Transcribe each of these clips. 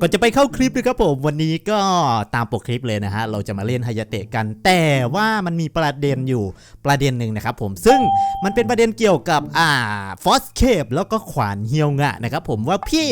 ก่อนจะไปเข้าคลิปนะครับผมวันนี้ก็ตามปกคลิปเลยนะฮะเราจะมาเล่นฮายาเตะกัน แต่ว่ามันมีประเด็นอยู่ประเด็นหนึ่งนะครับผมซึ่งมันเป็นประเด็นเกี่ยวกับอ่าฟอสเคปแล้วก็ขวานเฮียวงะนะครับผมว่าพี่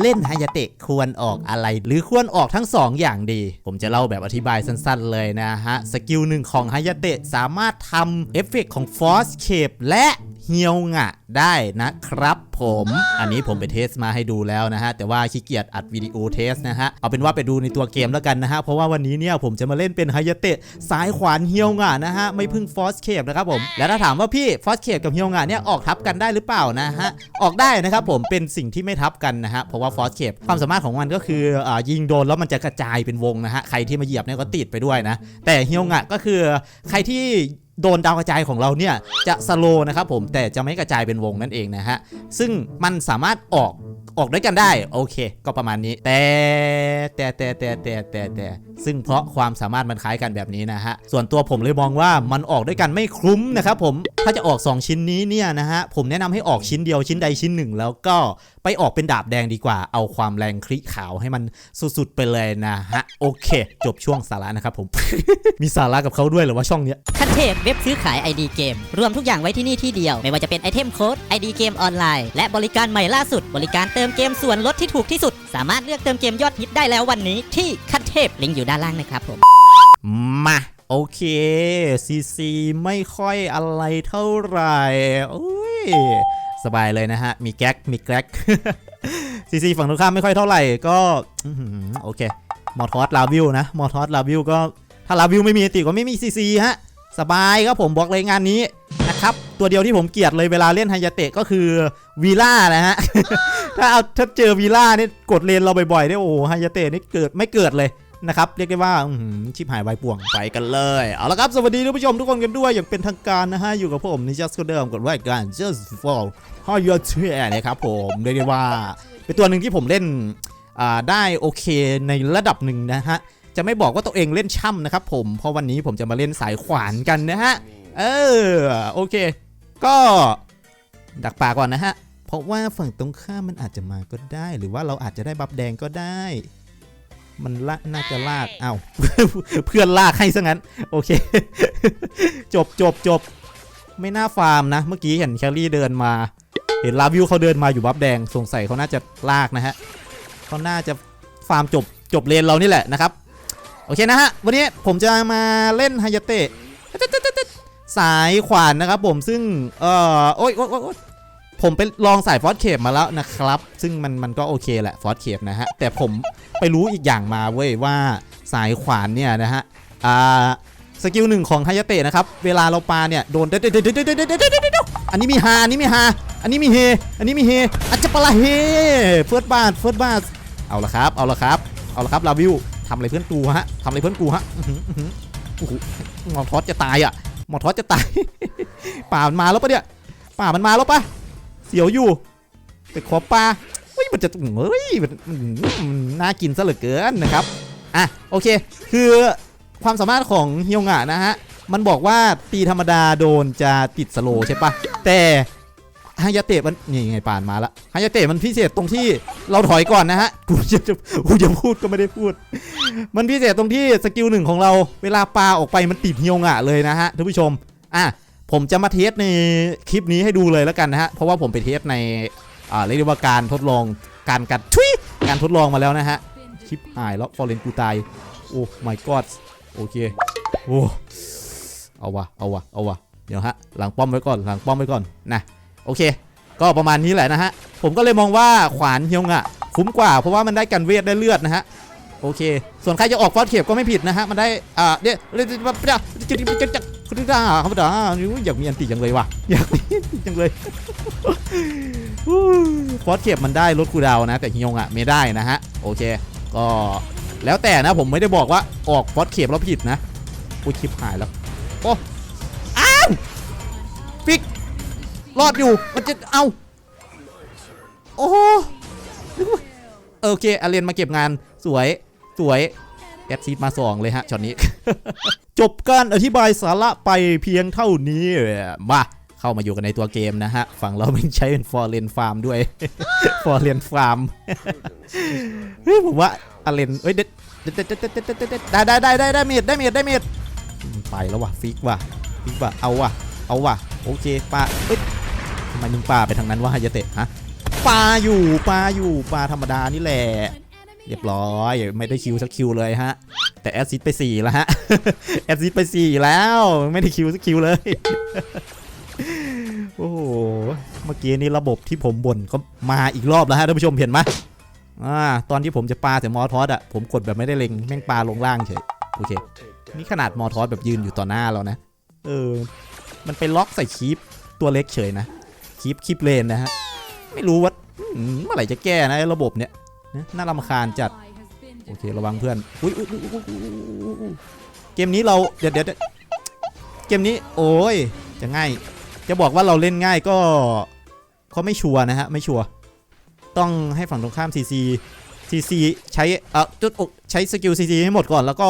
เล่นฮายาเตะควรออกอะไร หรือควรออกทั้งสองอย่างดี ผมจะเล่าแบบอธิบายสั้นๆเลยนะฮะสกิลหนึ่งของฮายาเตะสามารถทำเอฟเฟกต์ของฟอสเคปและเฮียวงะได้นะครับผม อันนี้ผมไปเทสมาให้ดูแล้วนะฮะแต่ว่าขี้เกียจอัดวิดีโอเทสนะฮะ เอาเป็นว่าไปดูในตัวเกมแล้วกันนะฮะ เพราะว่าวันนี้เนี่ยผมจะมาเล่นเป็นฮายาเตะสายขวานเฮียวงะนะฮะ ไม่พึ่งฟอสเคปนะครับผม แล้วถ้าถามว่าพี่ฟอสเคปกับเฮียวงะเนี่ยออกทับกันได้หรือเปล่านะฮะ ออกได้นะครับผมเป็นสิ่งที่ไม่ทับกันนะฮะ เพราะว่าฟอสเคปความสามารถของมันก็คืออ่ายิงโดนแล้วมันจะกระจายเป็นวงนะฮะ ใครที่มาเหยียบเนี่ยก็ติดไปด้วยนะ แต่เฮียวงะก็คือใครที่โดนดาวกระจายของเราเนี่ยจะสโลนะครับผมแต่จะไม่กระจายเป็นวงนั่นเองนะฮะ ซึ่งมันสามารถออก ออกด้วยกันได้ โอเค ก็ประมาณนี้ แต่แต่แต่แต่แต่แต่แต่ซึ่งเพราะความสามารถมันคล้ายกันแบบนี้นะฮะ ส่วนตัวผมเลยมองว่ามันออกด้วยกันไม่คุ้มนะครับผม ถ้าจะออก 2 ชิ้นนี้เนี่ยนะฮะ ผมแนะนำให้ออกชิ้นเดียวชิ้นใดชิ้นหนึ่ง แล้วก็ไปออกเป็นดาบแดงดีกว่า เอาความแรงคลิขาวให้มันสุดๆไปเลยนะฮะ โอเค จบช่วงสาระนะครับผม มีสาระกับเขาด้วยหรือว่าช่องเนี้ยขั้นเทพเว็บซื้อขาย ID เกม รวมทุกอย่างไว้ที่นี่ที่เดียว ไม่ว่าจะเป็นไอเทมโค้ด ID เกมออนไลน์ และบริการใหม่ล่าสุด บริการเติมเกมส่วนลดที่ถูกที่สุด สามารถเลือกเติมเกมยอดฮิตได้แล้ววันนี้ที่ขั้นเทพลิงก์อยู่ด้านล่างนะครับผม มาโอเคซีซีไม่ค่อยอะไรเท่าไหร่อุ้ยสบายเลยนะฮะ มีแก๊กมีแก๊กซีซีฝั่งตรงข้ามไม่ค่อยเท่าไหร่ก็โอเคมอทอสลาวิวนะมอทอสลาวิวก็ถ้าลาวิวไม่มีติก็ไม่มีซีซีฮะ สบายครับผมบอกเลยงานนี้นะครับ ตัวเดียวที่ผมเกลียดเลยเวลาเล่นไฮยาเตะก็คือวีล่านะฮะ ถ้าเอาถ้าเจอวีล่าเนี่ยกดเลนเราบ่อยๆเนี่ยโอ้โหไฮยาเตะนี่เกิดไม่เกิดเลยนะครับเรียกได้ว่าชิบหายวายป่วงไปกันเลย เอาละครับ สวัสดีท่านผู้ชมทุกคนกันด้วย อย่างเป็นทางการนะฮะ อยู่กับผมนิจัสก็เดิมกับรายการ just for how you are นะครับผมเรียกได้ว่า เป็นตัวหนึ่งที่ผมเล่นได้โอเคในระดับหนึ่งนะฮะ จะไม่บอกว่าตัวเองเล่นช่ำนะครับผมเพราะวันนี้ผมจะมาเล่นสายขวานกันนะฮะ เออ โอเค ก็ดักปากก่อนนะฮะ เพราะว่าฝั่งตรงข้ามมันอาจจะมาก็ได้ หรือว่าเราอาจจะได้บัฟแดงก็ได้ มันละน่าจะลากอ้าวเพื่อนลากให้ซะงั้น โอเค จบจบจบไม่น่าฟาร์มนะ เมื่อกี้เห็นแคลรี่เดินมา เห็นลาวิวเขาเดินมาอยู่บัฟแดงสงสัยเขาน่าจะลากนะฮะเขาน่าจะฟาร์มจบจบเลนเรานี่แหละนะครับ โอเคนะฮะ วันนี้ผมจะมาเล่นฮายาเตะสายขวานนะครับผมซึ่งเอ่อโอ๊ยโอ๊ยโอ๊ยโอ๊ย ผมไปลองสายฟอสเคปมาแล้วนะครับ ซึ่งมันมันก็โอเคแหละฟอสเคปนะฮะ แต่ผมไปรู้อีกอย่างมาเว้ยว่าสายขวานเนี่ยนะฮะ อ่า สกิลหนึ่งของไฮยเตะนะครับ เวลาเราปาเนี่ยโดนเด็ดเด็ดเด็ดเด็ดเด็ดเด็ดอันนี้มีฮาอันนี้มีฮาอันนี้มีเฮ อันนี้มีเฮอันจฉปะละเฮเฟิร์สบาสเฟิร์สบาสเอาละครับ เอาละครับ เอาละครับลาวิวทำอะไรเพื่อนกูฮะทำอะไรเพื่อนกูฮะโอ้โหมอทอสจะตายอะมอทอสจะตายป่ามันมาแล้วปะเนี่ยป่ามันมาแล้วปะ เสียวอยู่ แต่ขอปลาเฮ้ยมันจะเฮ้ยมันน่ากินซะเหลือเกินนะครับอะโอเค คือความสามารถของเฮียงะนะฮะมันบอกว่าตีธรรมดาโดนจะติดสโลใช่ปะแต่ฮายาเตะมันนี่ไงป่านมาละฮายาเตะมันพิเศษตรงที่เราถอยก่อนนะฮะกูจะกูจะพูดก็ไม่ได้พูด มันพิเศษตรงที่สกิลหนึ่งของเราเวลาปลาออกไปมันติดเฮียวงะเลยนะฮะท่านผู้ชมอะ ผมจะมาเทสในคลิปนี้ให้ดูเลยแล้วกันนะฮะ เพราะว่าผมไปเทสในเรียกได้ว่าการทดลองการกัดทุยการทดลองมาแล้วนะฮะ คลิปหายแล้วฟอร์เรนกูตาย โอ้ my god โอเค โอ้ เอาวะเอาวะเอาวะเดี๋ยวฮะ หลังป้อมไว้ก่อน หลังป้อมไว้ก่อน นะ โอเค ก็ประมาณนี้แหละนะฮะ ผมก็เลยมองว่าขวานเฮียงอะคุ้มกว่า เพราะว่ามันได้กันเวทได้เลือดนะฮะ โอเค ส่วนใครจะออกฟอสเข็บก็ไม่ผิดนะฮะ มันได้ อ่าเนี่ยเรียกว่าจะจะจะ คุณดาธรรมดาอยากมีอันติจังเลยว่ะ อยากมีอันติจังเลยฟอสเข็บมันได้ลดคูดาวนะ แต่ฮิยงอะไม่ได้นะฮะ โอเค ก็แล้วแต่นะผมไม่ได้บอกว่าออกฟอสเข็บแล้วผิดนะอุ้ยคลิปหายแล้ว โอ้อ้าวฟิกรอดอยู่ มันจะเอา โอ้โอเคอาเรียนมาเก็บงานสวยสวยแอดซีดมาสองเลยฮะช็อตนี้ จบการอธิบายสาระไปเพียงเท่านี้ มาเข้ามาอยู่กันในตัวเกมนะฮะ ฝั่งเราเป็นใช้เป็นฟอร์เรนฟาร์มด้วยฟอร์เรนฟาร์มเฮ้ยผมว่าอาเลนเอ้ยเด็ดได้ได้ได้ได้ได้เมดได้เมดได้เมดอืมไปแล้วว่ะฟิกว่ะฟิกว่ะเอาว่ะเอาว่ะโอเคปลาเอ้ยทำไมมึงปลาไปทางนั้นวะฮายาเตะฮะปลาอยู่ปลาอยู่ปลาธรรมดานี่แหละเรียบร้อยไม่ได้คิวสักคิวเลยฮะ แต่แอดซิดไป 4 แล้วฮะ แอดซิดไป 4 แล้ว ไม่ได้คิวสักคิวเลย โอ้โห เมื่อกี้นี้ระบบที่ผมบ่นก็มาอีกรอบแล้วฮะท่านผู้ชมเห็นไหมอ่าตอนที่ผมจะปาแต่มอทอสอะผมกดแบบไม่ได้เล็งแม่งปลาลงล่างเฉยโอเค นี่ขนาดมอทอสแบบยืนอยู่ต่อหน้าเรานะ เออ มันไปล็อกใส่คีปตัวเล็กเฉยนะคีปคีปเลนนะฮะ ไม่รู้ว่าเมื่อไหร่จะแก้นะระบบเนี้ยน่ารำคาญจัด โอเคระวังเพื่อนอุ้ยอุ๊ยอุ๊ยอุ๊ยอุ๊ยเกมนี้เราเดี๋ยวเดี๋ยวเกมนี้โอ้ยจะง่าย จะบอกว่าเราเล่นง่ายก็ก็ไม่ชัวนะฮะไม่ชัวต้องให้ฝั่งตรงข้าม CC CC ใช้เอ่อจุดอกใช้สกิล CC ให้หมดก่อนแล้วก็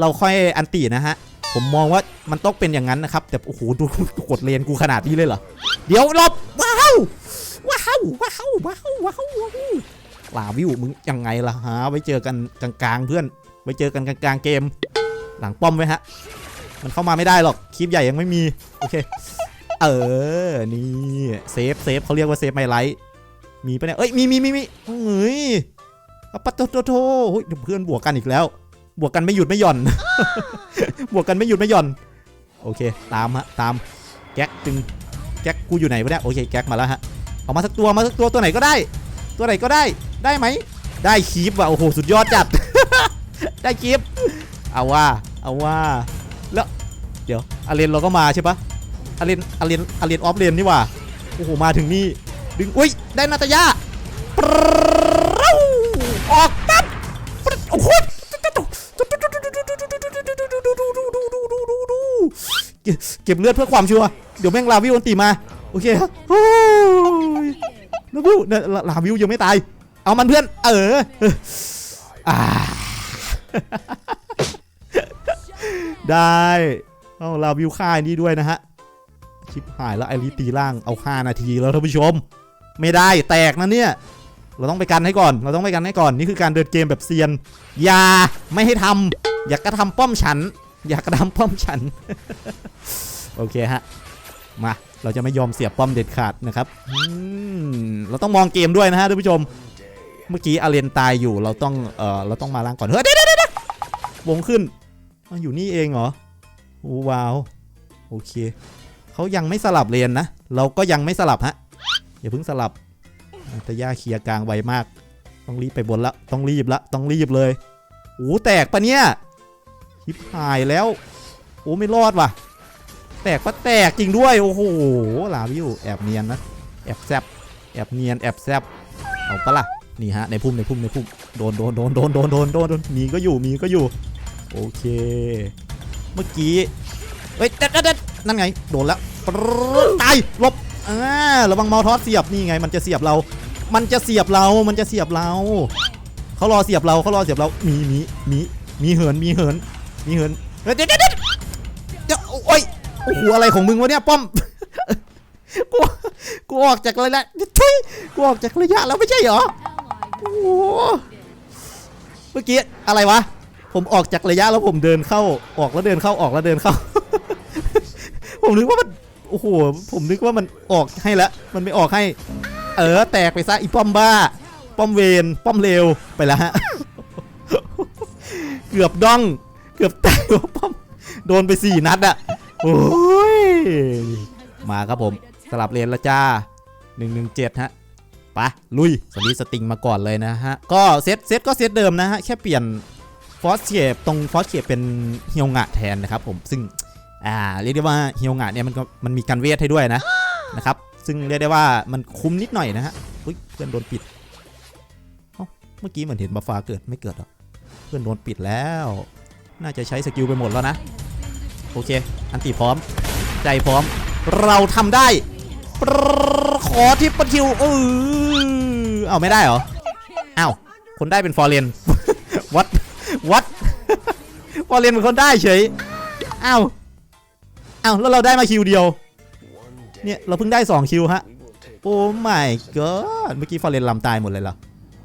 เราค่อยอันตีนะฮะผมมองว่ามันต้องเป็นอย่างนั้นนะครับ แต่โอ้โหดูกดเลนกูขนาดนี้เลยเหรอเดี๋ยวหลบว้าวว้าวว้าวว้าวว้าว ลาวิวมึงยังไงล่ะฮะไว้เจอกันกลางๆเพื่อนไว้เจอกันกลางๆเกม หลังป้อมไว้ฮะ มันเข้ามาไม่ได้หรอกคลิปใหญ่ยังไม่มีโอเคเออนี่เซฟเซฟเขาเรียกว่าเซฟไมไลท์มีปะเนี่ยเอ้ยมีมีมีมีเฮ้ยอะปะโตโตโตเฮ้ยเดี๋ยวเพื่อนบวกกันอีกแล้ว บวกกันไม่หยุดไม่หย่อน บวกกันไม่หยุดไม่หย่อน โอเค ตามฮะตามแก๊กจึงแก๊กกูอยู่ไหนวะเนี่ยโอเคแก๊กมาแล้วฮะเอามาสักตัวมาสักตัวตัวไหนก็ได้ ตัวไหนก็ได้ได้ไหมได้คีปว่ะโอ้โหสุดยอดจัด ได้คีปเอาว่าเอาว่าแล้วเดี๋ยวอาเลนเราก็มาใช่ปะอาเลนอาเลนอาเลนออฟเลนนี่ว่าโอ้โหมาถึงนี่ดึงอุ้ยได้นาตายาปรึ๊วออกปั๊บปรึ๊ดโอ้โหเก็บเลือดเพื่อความชัวร์เดี๋ยวแม่งลาวิวันตีมา โอเคครั บโอ้ยลาวิวเนี่ยลาวิวยังไม่ตาย เอามันเพื่อน เออได้เอาลาวิวค่ายนี้ด้วยนะฮะ ชิบหายแล้วไอริตีล่างเอาค่านาทีแล้วท่านผู้ชม ไม่ได้แตกนะเนี่ย เราต้องไปกันให้ก่อน เราต้องไปกันให้ก่อน นี่คือการเดินเกมแบบเซียน อย่าไม่ให้ทำอย่ากระทำป้อมฉัน อย่ากกระทำป้อมฉัน โอเคฮะ มา เราจะไม่ยอมเสียบป้อมเด็ดขาดนะครับเราต้องมองเกมด้วยนะฮะท่านผู้ชม เมื่อกี้อาเรนตายอยู่เราต้องเออเราต้องมาล้างก่อนเฮ้ยเดี๋ยวเดี๋ยวเดี๋ยวงขึ้นอ้าอยู่นี่เองเหรอโอ้ว้าวโอเคเขายังไม่สลับเลนนะ เราก็ยังไม่สลับฮะอย่าเพิ่งสลับแต่ย่าเคลียร์กลางไวมาก ต้องรีบไปบนละต้องรีบละต้องรีบเลยโอ้แตกปะเนี่ยชิบหายแล้วโอ้ไม่รอดว่ะ แตกปะแตกจริงด้วย โอ้โหลาวิวแอบเนียนนะ แอบแซบแอบเนียนแอบแซบเอาปะล่ะนี่ฮะในพุ่มในพุ่มในพุ่มโดนโดนโดนโดนโดนโดนโดนมีก็อยู่มีก็อยู่ โอเค เมื่อกี้เฮ้ยเด็ดเด็ดนั่นไง โดนแล้วตายลบอ่าระวังเมาทอสเสียบนี่ไง มันจะเสียบเรา มันจะเสียบเรา มันจะเสียบเราเขารอเสียบเราเขารอเสียบเรา มีมีมีมีเหินมีเหินมีเหินเฮ้ยเด็ดเด็ด โอ้โหอะไรของมึงวะเนี่ยป้อม กูกูออกจากระยะทุยกูออกจากระยะแล้วไม่ใช่เหรอโอ้โหเมื่อกี้อะไรวะ ผมออกจากระยะแล้วผมเดินเข้าออกแล้วเดินเข้าออกแล้วเดินเข้า ผมนึกว่ามันโอ้โหผมนึกว่ามันออกให้แล้วมันไม่ออกให้ เออ แตกไปซะอีป้อมบ้า ป้อมเวนป้อมเลวไปแล้วฮะเกือบดอง เกือบแตกว่าป้อมโดนไปสี่นัดอะ โอ้ย มาครับผมสลับเลนละจ้า 117 ฮะปะลุยสวีสติงมาก่อนเลยนะฮะ ก็เซตเซตก็เซตเดิมนะฮะ แค่เปลี่ยนฟอสเชปตรงฟอสเชปเป็นเฮียวงะแทนนะครับผมซึ่งอ่าเรียกได้ว่าเฮียวงะเนี่ยมันก็มันมีการเวทให้ด้วยนะนะครับซึ่งเรียกได้ว่ามันคุ้มนิดหน่อยนะฮะอุ้ยเพื่อนโดนปิดเอ้าเมื่อกี้เหมือนเห็นบัฟฟ้าเกิดไม่เกิดหรอเพื่อนโดนปิดแล้ว น่าจะใช้สกิลไปหมดแล้วนะ โอเค อันตีพร้อม ใจพร้อม เราทำได้ปขอทิปเปอร์คิวเออเอาไม่ได้เหรออ้าวคนได้เป็นฟอร์เรนวัดวัดฟอร์เรนเป็นคนได้เฉยอ้าวอ้าวแล้วเราได้มาคิวเดียว เนี่ยเราเพิ่งได้ 2 คิวฮะ โอ้ my god เมื่อกี้ฟอร์เรนลำตายหมดเลยเหรอ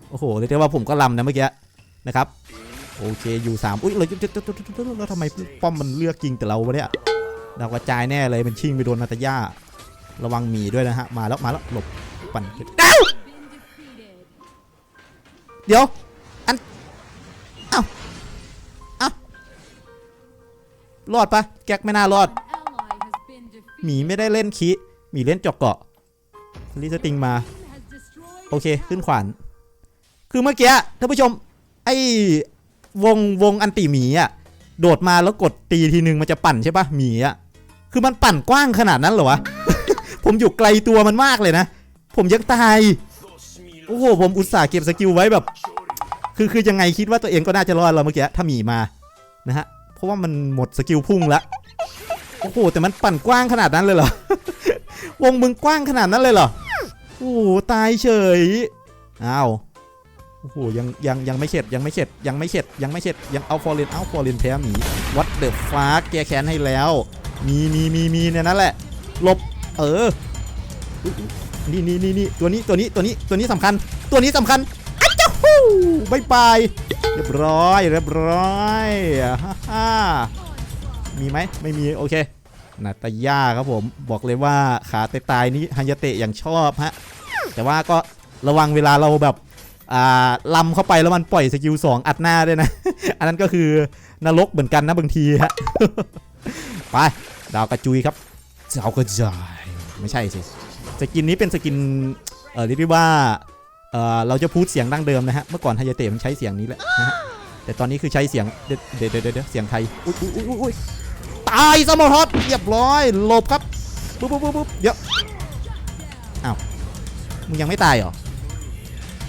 โอ้โหเรียกได้ว่าผมก็ลำนะเมื่อกี้นะครับ โอเคอยู่สามอุ้ยเราจะจะจะแล้วทำไมป้อมมันเลือกยิงแต่เราวะเนี่ยดาวกระจายแน่เลยเป็นชิงไปโดนนาตาย่าระวังหมีด้วยนะฮะมาแล้วมาแล้วหลบปั่นเอ้าเดี๋ยวอันเอ้าเอ้ารอดปะแก๊กไม่น่ารอดหมีไม่ได้เล่นคีหมีเล่นจอกเกาะลิสติงมาโอเคขึ้นขวานคือเมื่อกี้ท่านผู้ชมไอ้ วงวงอันติหมีอะโดดมาแล้วกดตีทีนึงมันจะปั่นใช่ปะหมีอะคือมันปั่นกว้างขนาดนั้นเหรอวะ ผมอยู่ไกลตัวมันมากเลยนะ ผมยังตาย โอ้โห ผมอุตส่าห์เก็บสกิลไว้แบบ คือคือยังไงคิดว่าตัวเองก็น่าจะรอดเราเมื่อกี้ถ้าหมีมา นะฮะ เพราะว่ามันหมดสกิลพุ่งละ โอ้โห แต่มันปั่นกว้างขนาดนั้นเลยเหรอ วงมึงกว้างขนาดนั้นเลยเหรอ โอ้ตายเฉย อ้าว โอ้โหยังยังยังไม่เข็ดยังไม่เข็ดยังไม่เข็ดยังไม่เข็ดยังเอาฟอร์เรนเอาฟอร์เรนแพ้หมีวัดเดอะฟ้าแกแค้นให้แล้ว มีมีมีมีเนี่ยนั่นแหละหลบเออนี่นี่นี่นี่ตัวนี้ตัวนี้ตัวนี้ตัวนี้สำคัญ ตัวนี้สำคัญอ้าวเจ้าฮู้บายบายเรียบร้อยเรียบร้อยฮ่าฮ่ามีไหมไม่มีโอเคนาตาย่าครับผมบอกเลยว่าขาเตะตายนี้ฮันยเตะอย่างชอบฮะแต่ว่าก็ระวังเวลาเราแบบ ลำเข้าไปแล้วมันปล่อยสกิลสองอัดหน้าด้วยนะ อันนั้นก็คือนรกเหมือนกันนะบางทีฮะ ไป ดาวกระจุยครับดาวกระจายไม่ใช่สิ สกินนี้เป็นสกิน เออเรียกได้ว่า เออเราจะพูดเสียงดั้งเดิมนะฮะ เมื่อก่อนฮันยาเตะมันใช้เสียงนี้แหละนะฮะ แต่ตอนนี้คือใช้เสียงเดี๋ยวเดี๋ยวเดี๋ยวเดี๋ยวเสียงไทย อุ้ยอุ้ยอุ้ยอุ้ยตายสมอทอดเรียบร้อยหลบครับ ปุ๊บปุ๊บปุ๊บปุ๊บเดี๋ยวอ้าว มึงยังไม่ตายเหรอ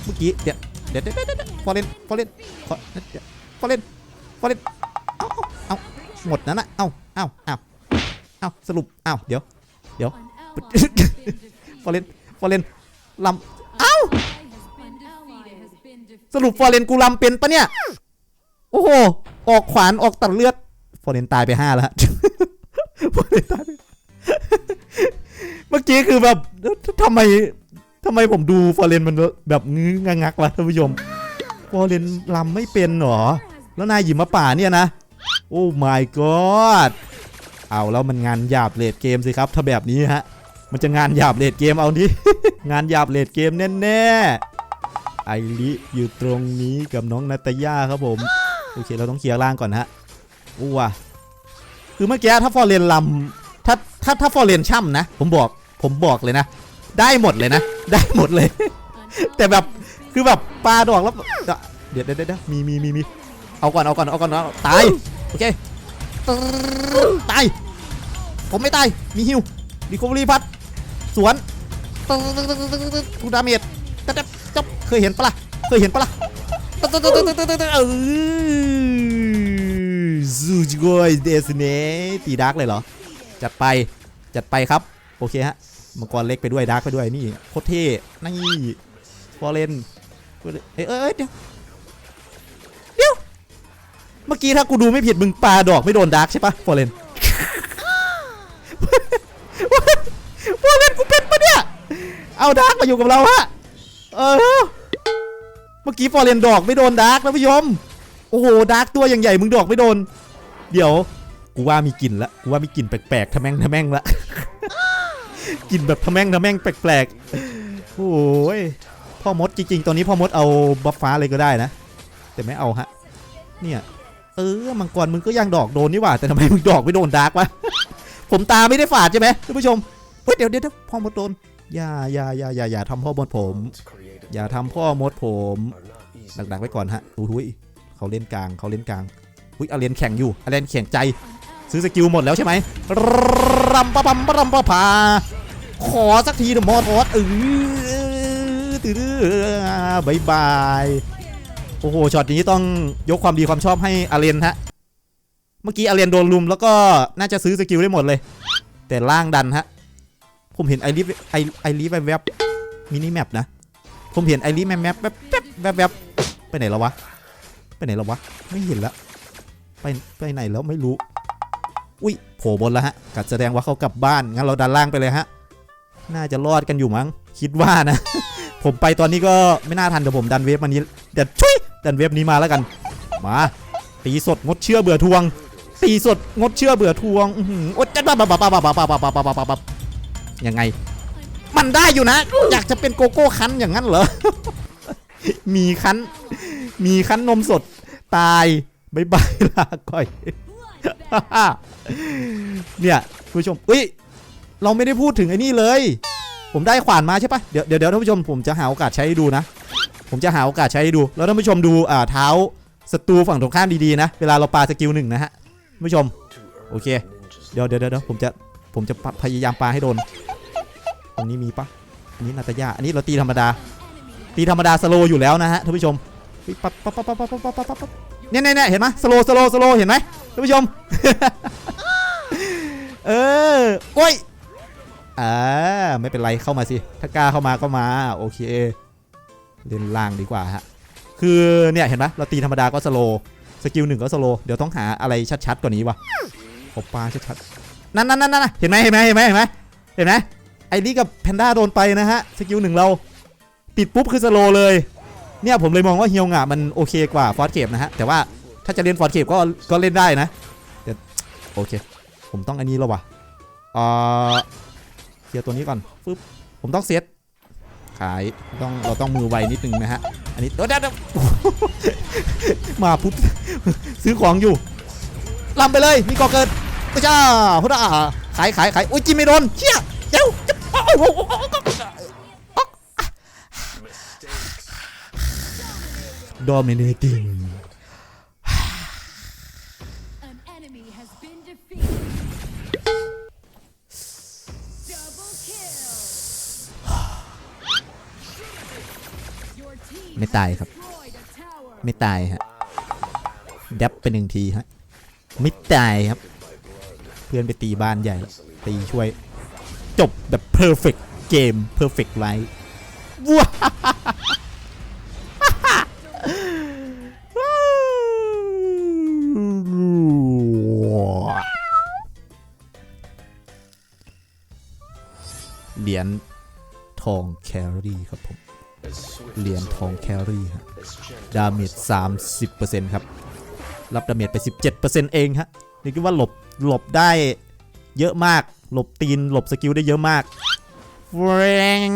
เมื่อกี้เดี๋ยวเดี๋ยวเดี๋ยวเดี๋ยวเดี๋ยวฟอร์เรนฟอร์เรนฟอร์เดี๋ยวฟอร์เรนฟอร์เรนเอ้าเอ้าหมดนั้นนะเอ้าเอ้าเอ้าเอ้าสรุปเอ้าเดี๋ยวเดี๋ยวฟอร์เรนฟอร์เรนลำเอ้าสรุปฟอร์เรนกูลำเป็นปะเนี่ยโอ้โหออกขวานออกตัดเลือดฟอร์เรนตายไปห้าแล้วฮะฟอร์เรนตายไปเมื่อกี้คือแบบทำไม ทำไมผมดูฟอร์เรนมันแบบงื้องักวะท่านผู้ชมฟอร์เรนลำไม่เป็นหรอ แล้วนายหยิบมาป่าเนี่ยนะ โอ้ my god เอาแล้วมันงานหยาบเลดเกมสิครับ ถ้าแบบนี้ฮะ มันจะงานหยาบเลดเกมเอาดิงานหยาบเลดเกมแน่ๆไอริอยู่ตรงนี้กับน้องนาตาย่าครับผม โอเคเราต้องเคลียร์ล่างก่อนฮะอู้ว่ะคือเมื่อกี้ถ้าฟอร์เรนลำถ้าถ้าถ้าฟอร์เรนช่ำนะ ผมบอกผมบอกเลยนะ ได้หมดเลยนะ ได้หมดเลย แต่แบบคือแบบปลาดอกแล้วเดี๋ยวเดี๋ยวเดี๋ยวมีมีมีมีเอาก่อนเอาก่อนเอาก่อนเอาตายโอเคตายผมไม่ตายมีฮิวดีคอเวอรี่พัดสวนกูดาเมจจับจับเคยเห็นปะล่ะเคยเห็นปะล่ะเออซูจิโกยเดสเนตีดาร์กเลยเหรอ จัดไปจัดไปครับ โอเคฮะ มังกรเล็กไปด้วยดาร์กไปด้วยนี่โคตรเท่นี่ฟอเรนเอ้ยเอ้ยเดี๋ยวเดี๋ยวเมื่อกี้ถ้ากูดูไม่ผิดมึงปาดอกไม่โดนดาร์กใช่ปะฟอเรนฟอเรนกูเป็นปะเนี่ยเอาดาร์กมาอยู่กับเราฮะเออเมื่อกี้ฟอร์เรนดอกไม่โดนดาร์กนะผู้ชมโอ้โหดาร์กตัวอย่างใหญ่มึงดอกไม่โดน เดี๋ยว กูว่ามีกลิ่นละกูว่ามีกลิ่นแปลกๆทะแม่งทะแม่งละ กลิ่นแบบทะแม่งทะแม่งแปลกๆ โอ้ยพ่อมดจริงๆ ตอนนี้พ่อมดเอาบัฟฟ้าเลยก็ได้นะ แต่ไม่เอาฮะ เนี่ย เออ มังกรมึงก็ยังดอกโดนนี่หว่า แต่ทำไมมึงดอกไม่โดนดาร์กวะ ผมตาไม่ได้ฝาดใช่ไหมท่านผู้ชมเฮ้ยเดี๋ยวเดี๋ยวเดี๋ยวพ่อมดโดน อย่าอย่าอย่าอย่าอย่าทำพ่อมดผม อย่าทำพ่อมดผมดักๆไว้ก่อนฮะอุ้ยเขาเล่นกลางเขาเล่นกลางอุ้ยอาเลนแข่งอยู่อาเลนแข่งใจ ซื้อสกิลหมดแล้วใช่ไหมรำปะปัมปะรำปะพาขอสักทีเถอะมอทอสเออตื้อบายบายโอ้โหช็อตนี้ต้องยกความดีความชอบให้อาเลนฮะเมื่อกี้อาเลนโดนลุมแล้วก็น่าจะซื้อสกิลได้หมดเลย แต่ล่างดันฮะผมเห็นไอริฟไอไอริฟแวบมินิแมปนะผมเห็นไอริฟแมปแวบแวบแวบแวบไปไหนแล้ววะไปไหนแล้ววะไม่เห็นละไปไปไหนแล้วไม่รู้ อุ้ยโผล่บนแล้วฮะกัดแสดงว่าเขากลับบ้านงั้นเราดันล่างไปเลยฮะน่าจะรอดกันอยู่มั้งคิดว่านะ ผมไปตอนนี้ก็ไม่น่าทันเดี๋ยวผมดันเวฟมันนี้เดี๋ยวช่วยดันเวฟนี้มาแล้วกัน มาตีสดงดเชื่อเบื่อทวงตีสดงดเชื่อเบื่อทวงโอ๊ยจะบ้าบ้าบ้าบ้าบ้าบ้าบ้าบ้าบ้าบ้าบ้ายังไง มันได้อยู่นะ อยากจะเป็นโกโก้คั้นอย่างนั้นเหรอ มีคั้น มีคั้นนมสด ตายบายบายลาก่อย เนี่ยผู้ชมอุ้ยเราไม่ได้พูดถึงไอ้นี่เลย ผมได้ขวานมาใช่ปะเดี๋ยวเดี๋ยวท่านผู้ชมผมจะหาโอกาสใช้ให้ดูนะ ผมจะหาโอกาสใช้ให้ดู แล้วท่านผู้ชมดูอ่าเท้าศัตรูฝั่งตรงข้ามดีๆนะ เวลาเราปาสกิลหนึ่งนะฮะผู้ชม โอเค เดี๋ยวเดี๋ยวเดี๋ยวผมจะผมจะพยายามปาให้โดน ตรงนี้มีปะอันนี้นาตายาอันนี้เราตีธรรมดา ตีธรรมดาสโลอยู่แล้วนะฮะท่านผู้ชมปั๊บปั๊บปั๊บปั๊บปั๊บปั๊บปั๊บ เนี่ยเนี่ยเนี่ยเห็นไหมสโลสโลสโลเห็นไหมท่านผู้ชม เออโอ้ยอ่าไม่เป็นไรเข้ามาสิ ถ้ากล้าเข้ามาก็มา โอเค เล่นล่างดีกว่าฮะ คือเนี่ยเห็นไหมเราตีธรรมดาก็สโลสกิลหนึ่งก็สโลเดี๋ยวต้องหาอะไรชัดๆกว่านี้วะขอปลาชัดๆนั่นนั่นนั่นนั่นเห็นไหมเห็นไหมเห็นไหมเห็นไหมเห็นไหมไอ้นี่กับแพนด้าโดนไปนะฮะ สกิลหนึ่งเราปิดปุ๊บคือสโลเลย เนี่ยผมเลยมองว่าเฮียวงะมันโอเคกว่าฟอร์สเคปนะฮะ แต่ว่าถ้าจะเล่นฟอร์สเคปก็ก็เล่นได้นะเดี๋ยวโอเค ผมต้องอันนี้แล้ววะเอ่อเคลียร์ตัวนี้ก่อนฟึบผมต้องเซตขายต้องเราต้องมือไวนิดนึงนะฮะ อันนี้เดี๋ยวเดี๋ยวเดี๋ยวมาปุ๊บซื้อของอยู่ลำไปเลยมีก่อเกิดกระจ้าพุทธะขายขายขายโอ้ยจิ้มไม่โดนเชี่ยเดี๋ยวจะโอ้โห dominating An enemy has been defeated. Double kill. Your team ไม่ตายครับ destroyed a tower. ไม่ตายฮะดับไปหนึ่งทีฮะ ไม่ตายครับ เพื่อนไปตีบ้านใหญ่ ตีช่วย จบแบบ perfect เกม perfect life ว้า เหรียญทองแครี่ครับผม เหรียญทองแครี่ฮะดาเมจ30%ครับ รับดาเมจไป 17%เองฮะนี่คิดว่าหลบหลบได้เยอะมาก หลบตีน หลบสกิลได้เยอะมากแฟรง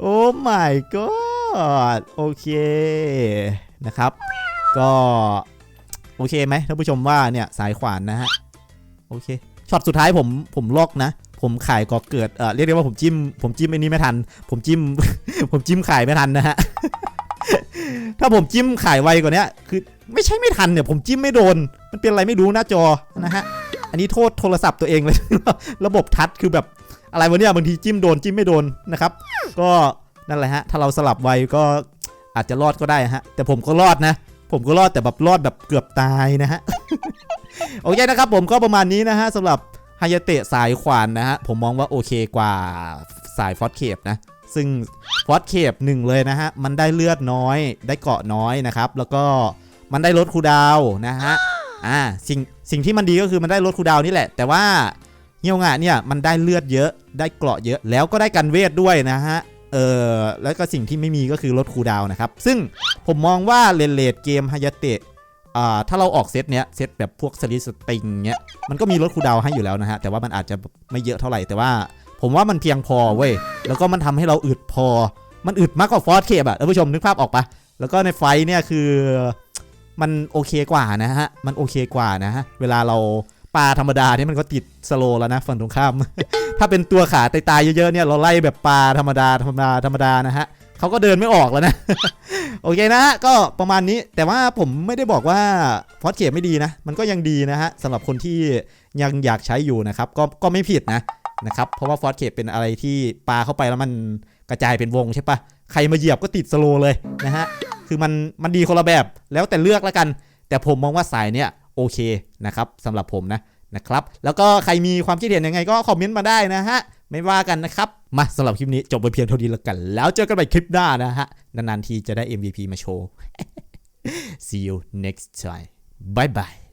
โอ้ my god โอเคนะครับ ก็ โอเคไหมท่านผู้ชมว่าเนี่ย สายขวานนะฮะ โอเค ช็อตสุดท้ายผมผมลอกนะ ผมขายก่อเกิดเออเรียกได้ว่าผมจิ้ม ผมจิ้มไอ้นี้ไม่ทัน ผมจิ้ม ผมจิ้มขายไม่ทันนะฮะถ้าผมจิ้มขายไวกว่านี้คือไม่ใช่ไม่ทันเนี่ย ผมจิ้มไม่โดน มันเป็นอะไรไม่รู้หน้าจอนะฮะอันนี้โทษโทรศัพท์ตัวเองเลย ระบบทัชคือแบบอะไรวะเนี่ยบางทีจิ้มโดนจิ้มไม่โดนนะครับ ก็นั่นแหละฮะถ้าเราสลับไวก็อาจจะรอดก็ได้ฮะแต่ผมก็รอดนะ ผมก็รอดแต่แบบรอดแบบเกือบตายนะฮะ โอเคนะครับผมก็ประมาณนี้นะฮะสำหรับฮายาเตะสายขวานนะฮะ ผมมองว่าโอเคกว่าสายฟอสเคปนะ ซึ่งฟอสเคปหนึ่งเลยนะฮะ มันได้เลือดน้อยได้เกาะน้อยนะครับ แล้วก็มันได้ลดคูดาวนะฮะอ่าสิ่งสิ่งที่มันดีก็คือมันได้ลดคูดาวนี่แหละ แต่ว่าเฮียวงะเนี่ยมันได้เลือดเยอะได้เกราะเยอะแล้วก็ได้กันเวทด้วยนะฮะ เออแล้วก็สิ่งที่ไม่มีก็คือลดคูดาวนะครับ ซึ่งผมมองว่าเลนเลดเกมฮายาเตะอ่าถ้าเราออกเซตเนี้ยเซตแบบพวกสลิสติงเนี้ยมันก็มีลดคูดาวให้อยู่แล้วนะฮะ แต่ว่ามันอาจจะไม่เยอะเท่าไหร่แต่ว่า ผมว่ามันเพียงพอเว้ยแล้วก็มันทำให้เราอึดพอ มันอึดมากกว่าฟอสเคปอะท่านผู้ชมนึกภาพออกปะแล้วก็ในไฟท์เนี่ยคือมันโอเคกว่านะฮะมันโอเคกว่านะฮะเวลาเรา ปลาธรรมดาเนี่ยมันก็ติดสโลแล้วนะฝั่งตรงข้าม ถ้าเป็นตัวขาตายๆเยอะๆเนี่ยเราไล่แบบปลาธรรมดาธรรมดาธรรมดานะฮะเขาก็เดินไม่ออกแล้วนะ โอเคนะก็ประมาณนี้แต่ว่าผมไม่ได้บอกว่าฟอสเกตไม่ดีนะ มันก็ยังดีนะฮะสำหรับคนที่ยังอยากใช้อยู่นะครับ ก็ก็ไม่ผิดนะนะครับเพราะว่าฟอสเกตเป็นอะไรที่ปลาเข้าไปแล้วมันกระจายเป็นวงใช่ปะใครมาเหยียบก็ติดสโลเลยนะฮะคือมันมันดีคนละแบบแล้วแต่เลือกแล้วกัน แต่ผมมองว่าสายเนี้ย โอเคนะครับสำหรับผมนะนะครับแล้วก็ใครมีความคิดเห็นยังไงก็คอมเมนต์มาได้นะฮะไม่ว่ากันนะครับ มาสำหรับคลิปนี้จบไปเพียงเท่านี้แล้วกัน แล้วเจอกันใหม่คลิปหน้านะฮะ นานๆทีจะได้ MVP มาโชว์ See you next time bye bye